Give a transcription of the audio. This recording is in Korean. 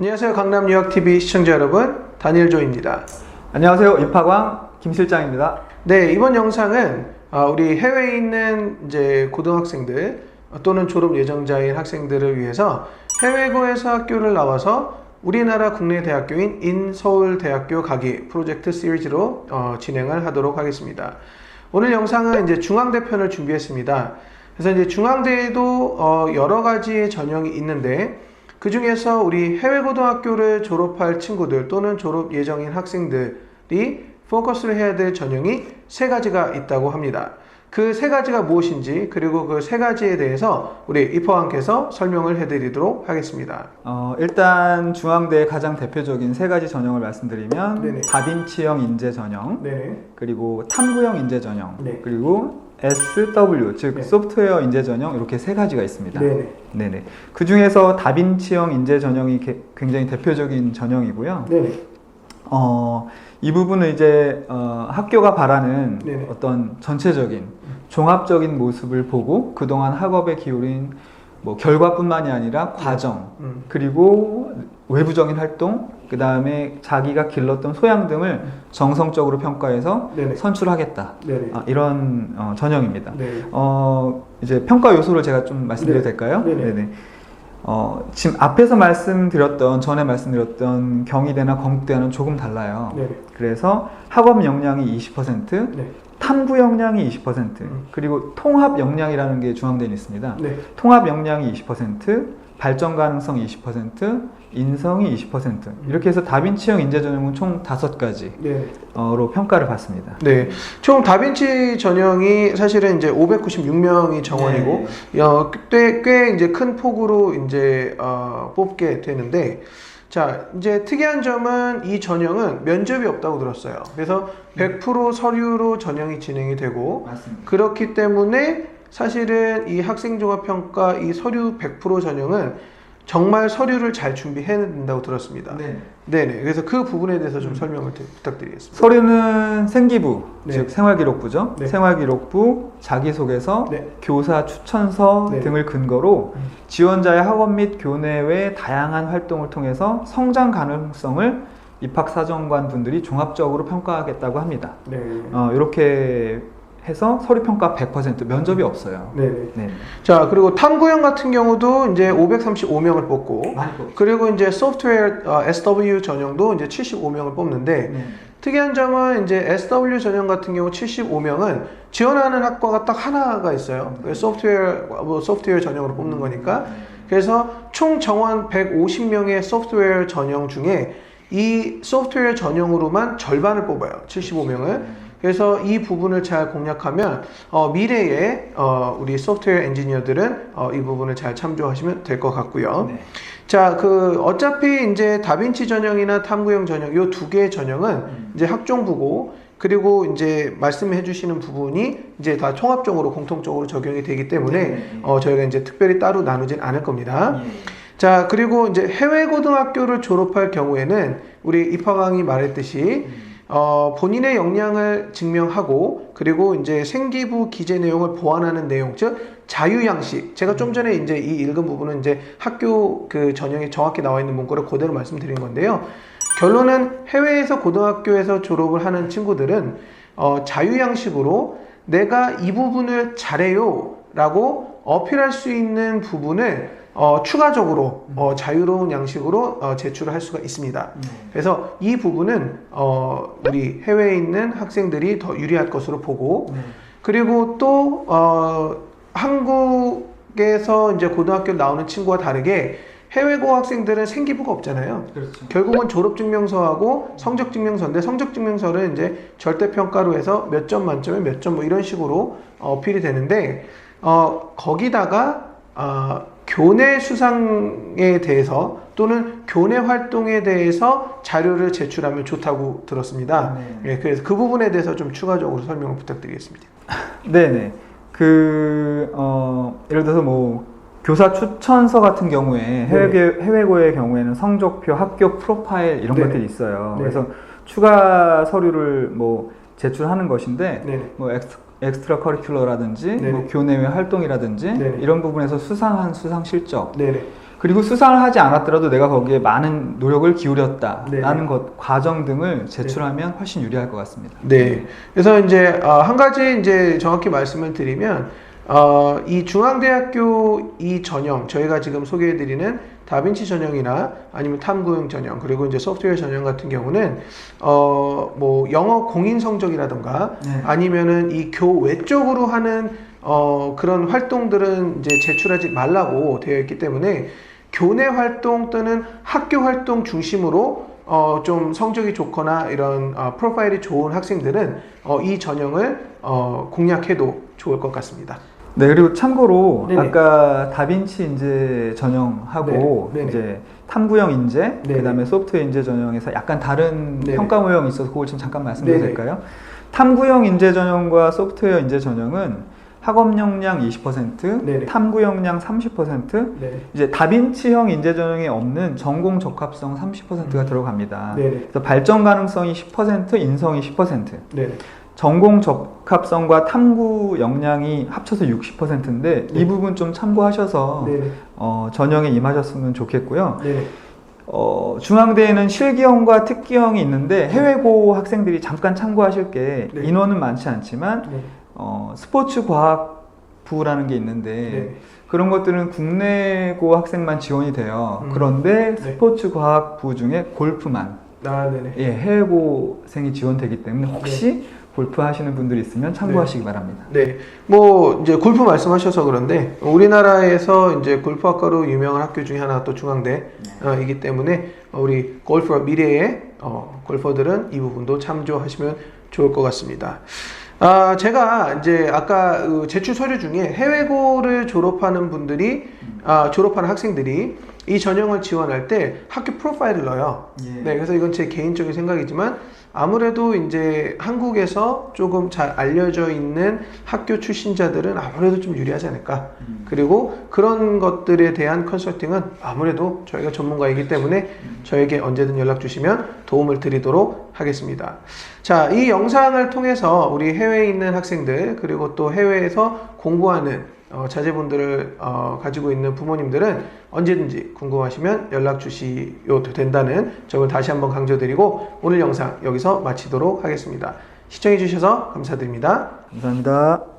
안녕하세요. 강남 유학 TV 시청자 여러분, 다니엘 조입니다. 안녕하세요. 입학왕 김 실장입니다. 네, 이번 영상은 아, 우리 해외에 있는 이제 고등학생들 또는 졸업 예정자인 학생들을 위해서 해외고에서 학교를 나와서 우리나라 국내 대학교인 인서울대학교 가기 프로젝트 시리즈로 어, 진행을 하도록 하겠습니다. 오늘 영상은 이제 중앙대 편을 준비했습니다. 그래서 이제 중앙대에도 어, 여러 가지의 전형이 있는데 그 중에서 우리 해외 고등학교를 졸업할 친구들 또는 졸업 예정인 학생들이 포커스를 해야 될 전형이 세 가지가 있다고 합니다. 그 세 가지가 무엇인지 그리고 그 세 가지에 대해서 우리 입학왕께서 설명을 해드리도록 하겠습니다. 어, 일단 중앙대의 가장 대표적인 세 가지 전형을 말씀드리면 네네. 다빈치형 인재 전형, 네. 그리고 탐구형 인재 전형, 네. 그리고 SW 즉 네. 소프트웨어 인재 전형 이렇게 세 가지가 있습니다. 네네. 네네. 그 중에서 다빈치형 인재 전형이 게- 굉장히 대표적인 전형이고요. 네네. 어, 이 부분은 이제 어, 학교가 바라는 네네. 어떤 전체적인 종합적인 모습을 보고 그동안 학업에 기울인 뭐 결과뿐만이 아니라 과정 음. 그리고 외부적인 활동 그 다음에 자기가 길렀던 소양 등을 정성적으로 평가해서 네네. 선출하겠다 네네. 아, 이런 어, 전형입니다. 네. 어, 이제 평가 요소를 제가 좀 말씀드려도 네. 될까요? 네네. 어, 지금 앞에서 말씀드렸던 전에 말씀드렸던 경희대나 건국대와는 조금 달라요. 네네. 그래서 학업 역량이 20%, 네. 탐구 역량이 20%, 음. 그리고 통합 역량이라는 게 중앙대에 있습니다. 네. 통합 역량이 20%, 발전 가능성 20%, 인성이 20% 이렇게 해서 다빈치형 인재 전형은 총 다섯 가지로 평가를 받습니다. 네. 총 다빈치 전형이 사실은 이제 596명이 정원이고 네. 어, 꽤, 꽤 이제 큰 폭으로 이제 어, 뽑게 되는데 자 이제 특이한 점은 이 전형은 면접이 없다고 들었어요. 그래서 100% 서류로 전형이 진행이 되고 맞습니다. 그렇기 때문에 사실은 이 학생종합평가 이 서류 100% 전형은 정말 서류를 잘 준비해야 된다고 들었습니다. 네. 네네. 그래서 그 부분에 대해서 좀 설명을 드- 부탁드리겠습니다. 서류는 생기부, 네. 즉 생활기록부죠. 네. 생활기록부, 자기소개서, 네. 교사 추천서 네. 등을 근거로 음. 지원자의 학업 및 교내 외 다양한 활동을 통해서 성장 가능성을 입학사정관 분들이 종합적으로 평가하겠다고 합니다. 네. 어, 이렇게 해서 서류 평가 100% 면접이 없어요. 네네. 네. 자 그리고 탐구형 같은 경우도 이제 535명을 뽑고 많이 뽑. 그리고 이제 소프트웨어 어, SW 전형도 이제 75명을 뽑는데 네. 특이한 점은 이제 SW 전형 같은 경우 75명은 지원하는 학과가 딱 하나가 있어요. 그래서 소프트웨어 뭐 소프트웨어 전형으로 뽑는 거니까 그래서 총 정원 150명의 소프트웨어 전형 중에 이 소프트웨어 전형으로만 절반을 뽑아요. 75명을. 그래서 이 부분을 잘 공략하면 어, 미래에 어, 우리 소프트웨어 엔지니어들은 어, 이 부분을 잘 참조하시면 될 것 같고요. 네. 자, 그 어차피 이제 다빈치 전형이나 탐구형 전형 요 두 개의 전형은 음. 이제 학종부고 그리고 이제 말씀해 주시는 부분이 이제 다 통합적으로 공통적으로 적용이 되기 때문에 네. 어, 저희가 이제 특별히 따로 나누진 않을 겁니다. 예. 자, 그리고 이제 해외 고등학교를 졸업할 경우에는 우리 입학왕이 말했듯이 어, 본인의 역량을 증명하고 그리고 이제 생기부 기재 내용을 보완하는 내용, 즉 자유 양식. 제가 좀 전에 이제 이 읽은 부분은 이제 학교 그 전형에 정확히 나와 있는 문구를 그대로 말씀드린 건데요. 결론은 해외에서 고등학교에서 졸업을 하는 친구들은 어, 자유 양식으로 내가 이 부분을 잘해요 라고 어필할 수 있는 부분을 어, 추가적으로 어, 자유로운 양식으로 어, 제출을 할 수가 있습니다. 그래서 이 부분은 어, 우리 해외에 있는 학생들이 더 유리할 것으로 보고 네. 그리고 또 어, 한국에서 이제 고등학교 나오는 친구와 다르게 해외 고 학생들은 생기부가 없잖아요. 그렇죠. 결국은 졸업증명서하고 성적증명서인데 성적증명서는 이제 절대평가로 해서 몇 점 만점에 몇 점 뭐 이런 식으로 어, 어필이 되는데 어, 거기다가 어, 교내 수상에 대해서 또는 교내 활동에 대해서 자료를 제출하면 좋다고 들었습니다. 네. 예, 그래서 그 부분에 대해서 좀 추가적으로 설명을 부탁드리겠습니다. 네네. 그, 어, 예를 들어서 뭐, 교사 추천서 같은 경우에 해외, 해외고의 경우에는 성적표, 학교 프로파일 이런 네. 것들이 있어요. 네. 그래서 추가 서류를 뭐 제출하는 것인데, 네. 뭐 엑스, 엑스트라 커리큘러라든지. 뭐 교내외 활동이라든지, 네네. 이런 부분에서 수상한 수상 실적, 네네. 그리고 수상을 하지 않았더라도 내가 거기에 많은 노력을 기울였다라는 네. 것 과정 등을 제출하면 훨씬 유리할 것 같습니다. 네. 그래서 이제 어, 한 가지 이제 정확히 말씀을 드리면 어, 이 중앙대학교 이 전형 저희가 지금 소개해드리는 다빈치 전형이나 아니면 탐구형 전형 그리고 이제 소프트웨어 전형 같은 경우는 어 뭐 영어 공인 성적이라던가 네. 아니면은 이 교외 쪽으로 하는 어 그런 활동들은 이제 제출하지 말라고 되어 있기 때문에 교내 활동 또는 학교 활동 중심으로 어 좀 성적이 좋거나 이런 어, 프로파일이 좋은 학생들은 어, 이 전형을 어, 공략해도 좋을 것 같습니다. 네 그리고 참고로 네네. 아까 다빈치 인재 전형하고 네네. 네네. 이제 탐구형 인재 네네. 그다음에 소프트웨어 인재 전형에서 약간 다른 네네. 평가 모형이 있어서 그걸 좀 잠깐 말씀드려도 네네. 될까요? 탐구형 인재 전형과 소프트웨어 인재 전형은 학업 역량 20%, 네네. 탐구 역량 30%, 네. 이제 다빈치형 인재 전형에 없는 전공 적합성 30%가 들어갑니다. 네네. 그래서 발전 가능성이 10%, 인성이 10%. 네. 전공 적합성과 탐구 역량이 합쳐서 60%인데 네. 이 부분 좀 참고하셔서 네. 어, 전형에 임하셨으면 좋겠고요. 네. 어, 중앙대에는 실기형과 특기형이 있는데 해외고 학생들이 잠깐 참고하실 게 네. 인원은 많지 않지만 네. 어, 스포츠 과학부라는 게 있는데 네. 그런 것들은 국내고 학생만 지원이 돼요. 음. 그런데 네. 스포츠 과학부 중에 골프만 아, 네네. 예, 해외고생이 지원되기 때문에 혹시 네. 골프 하시는 분들이 있으면 참고하시기 바랍니다. 네, 뭐 이제 골프 말씀하셔서 그런데 우리나라에서 이제 골프학과로 유명한 학교 중에 하나 또 중앙대이기 때문에 우리 골프 미래의 어, 골퍼들은 이 부분도 참조하시면 좋을 것 같습니다. 아, 제가 이제 아까 그 제출 서류 중에 해외고를 졸업하는 분들이 아, 졸업하는 학생들이 이 전형을 지원할 때 학교 프로파일을 넣어요. 예. 네, 그래서 이건 제 개인적인 생각이지만 아무래도 이제 한국에서 조금 잘 알려져 있는 학교 출신자들은 아무래도 좀 유리하지 않을까. 음. 그리고 그런 것들에 대한 컨설팅은 아무래도 저희가 전문가이기 때문에 저에게 언제든 연락 주시면 도움을 드리도록 하겠습니다. 자, 이 영상을 통해서 우리 해외에 있는 학생들 그리고 또 해외에서 공부하는 어, 자제분들을 어, 가지고 있는 부모님들은 언제든지 궁금하시면 연락 주시도 된다는 점을 다시 한번 강조드리고 오늘 영상 여기서 마치도록 하겠습니다. 시청해 주셔서 감사드립니다. 감사합니다.